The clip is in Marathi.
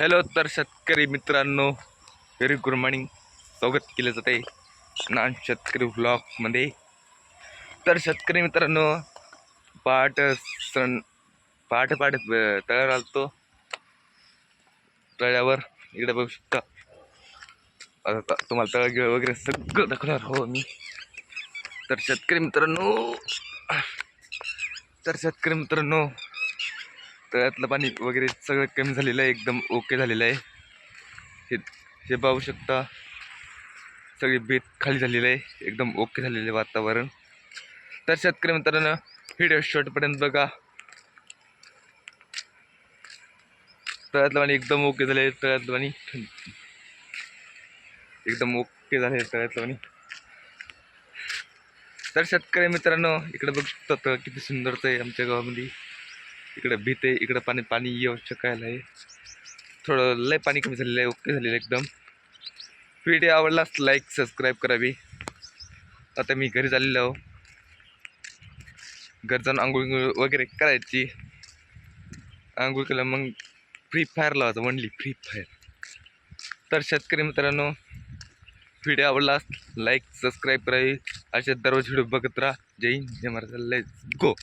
हॅलो तर शेतकरी मित्रांनो व्हेरी गुड मॉर्निंग स्वागत केलं जात आहे नान शेतकरी ब्लॉगमध्ये तर शेतकरी मित्रांनो पहाट सण पहाट पहाट तळ्यावर आलतो. तळ्यावर इकडे बघू शकता. आता तुम्हाला तळ गिळ वगैरे सगळं दाखवणार हो मी. तर शेतकरी मित्रांनो तर शेतकरी मित्रांनो तळ्यातलं पाणी वगैरे सगळं कमी झालेलं आहे एकदम ओके झालेलं आहे. हे हे पाहू शकता. सगळी बेत खाली झालेलं आहे एकदम ओके झालेलं आहे वातावरण. तर शेतकरी मित्रांनो व्हिडिओ शॉर्टपर्यंत बघा. तळ्यातलं पाणी एकदम ओके झाले तळ्यातलं पाणी. एकदम ओके झाले तळ्यातलं पाणी. तर शेतकरी मित्रांनो इकडे बघू शकता तळ किती सुंदरचं आहे आमच्या गावामध्ये. इकडं भीत आहे इकडं पाणी पाणी येऊ शकायला आहे. थोडं लय पाणी कमी झालेलं आहे ओके झालेलं आहे एकदम. व्हिडिओ आवडलाच लाईक सबस्क्राईब करावी आता मी घरी झालेलो आहो. घर जाऊन आंघोळ वगैरे करायची. आंघोळ केलं मग फ्री फायर लावायचं म्हणली फ्री फायर तर शेतकरी मित्रांनो व्हिडिओ आवडलास लाईक सबस्क्राईब करावी असे दररोज व्हिडिओ बघत राहा. जय हिंद जय महाराज. गो